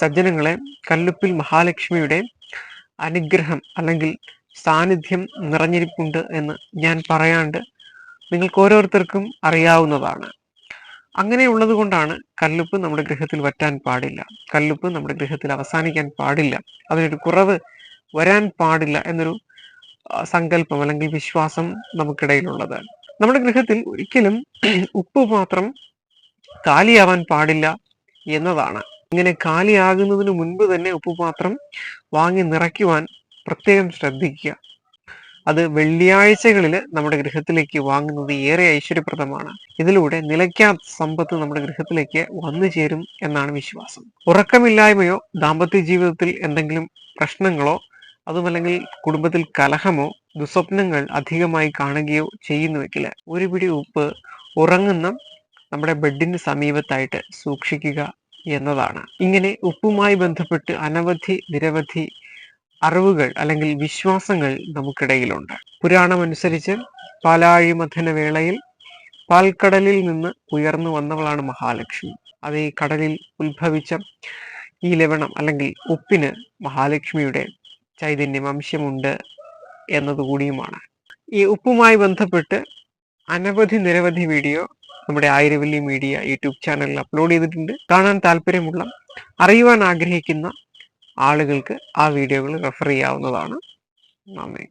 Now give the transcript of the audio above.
സജ്ജനങ്ങളെ കല്ലുപ്പിൽ മഹാലക്ഷ്മിയുടെ അനുഗ്രഹം അല്ലെങ്കിൽ സാന്നിധ്യം നിറഞ്ഞിരിപ്പുണ്ട് എന്ന് ഞാൻ പറയാണ്ട് നിങ്ങൾക്ക് ഓരോരുത്തർക്കും അറിയാവുന്നതാണ്. അങ്ങനെയുള്ളത് കൊണ്ടാണ് കല്ലുപ്പ് നമ്മുടെ ഗൃഹത്തിൽ വറ്റാൻ പാടില്ല. കല്ലുപ്പ് നമ്മുടെ ഗൃഹത്തിൽ അവസാനിക്കാൻ പാടില്ല. അതിനൊരു കുറവ് വരാൻ പാടില്ല എന്നൊരു സങ്കല്പം അല്ലെങ്കിൽ വിശ്വാസം നമുക്കിടയിലുള്ളത്. നമ്മുടെ ഗൃഹത്തിൽ ഒരിക്കലും ഉപ്പ് മാത്രം കാലിയാവാൻ പാടില്ല എന്നതാണ്. ഇങ്ങനെ കാലിയാകുന്നതിന് മുൻപ് തന്നെ ഉപ്പുപാത്രം വാങ്ങി നിറയ്ക്കുവാൻ പ്രത്യേകം ശ്രദ്ധിക്കുക. അത് വെള്ളിയാഴ്ചകളിൽ നമ്മുടെ ഗൃഹത്തിലേക്ക് വാങ്ങുന്നത് ഏറെ ഐശ്വര്യപ്രദമാണ്. ഇതിലൂടെ നിലയ്ക്കാത്ത സമ്പത്ത് നമ്മുടെ ഗൃഹത്തിലേക്ക് വന്നു ചേരും എന്നാണ് വിശ്വാസം. ഉറക്കമില്ലായ്മയോ ദാമ്പത്യ ജീവിതത്തിൽ എന്തെങ്കിലും പ്രശ്നങ്ങളോ അതുമല്ലെങ്കിൽ കുടുംബത്തിൽ കലഹമോ ദുസ്വപ്നങ്ങൾ അധികമായി കാണുകയോ ചെയ്യുന്നുവെങ്കിൽ ഒരു പിടി ഉപ്പ് ഉറങ്ങുന്ന നമ്മുടെ ബെഡിന് സമീപത്തായിട്ട് സൂക്ഷിക്കുക എന്നതാണ്. ഇങ്ങനെ ഉപ്പുമായി ബന്ധപ്പെട്ട് അനവധി നിരവധി അറിവുകൾ അല്ലെങ്കിൽ വിശ്വാസങ്ങൾ നമുക്കിടയിലുണ്ട്. പുരാണമനുസരിച്ച് പാലാഴിമഥന വേളയിൽ പാൽക്കടലിൽ നിന്ന് ഉയർന്നു വന്നവളാണ് മഹാലക്ഷ്മി. അത് ഈ കടലിൽ ഉത്ഭവിച്ച ഈ ലവണം അല്ലെങ്കിൽ ഉപ്പിന് മഹാലക്ഷ്മിയുടെ ചൈതന്യം അംശമുണ്ട് എന്നതുകൂടിയുമാണ്. ഈ ഉപ്പുമായി ബന്ധപ്പെട്ട് അനവധി നിരവധി വീഡിയോ നമ്മുടെ ആയിരവല്ലി മീഡിയ യൂട്യൂബ് ചാനലിൽ അപ്ലോഡ് ചെയ്തിട്ടുണ്ട്. കാണാൻ താല്പര്യമുള്ള അറിയുവാൻ ആഗ്രഹിക്കുന്ന ആളുകൾക്ക് ആ വീഡിയോകൾ റെഫർ ചെയ്യാവുന്നതാണ്. നന്ദി.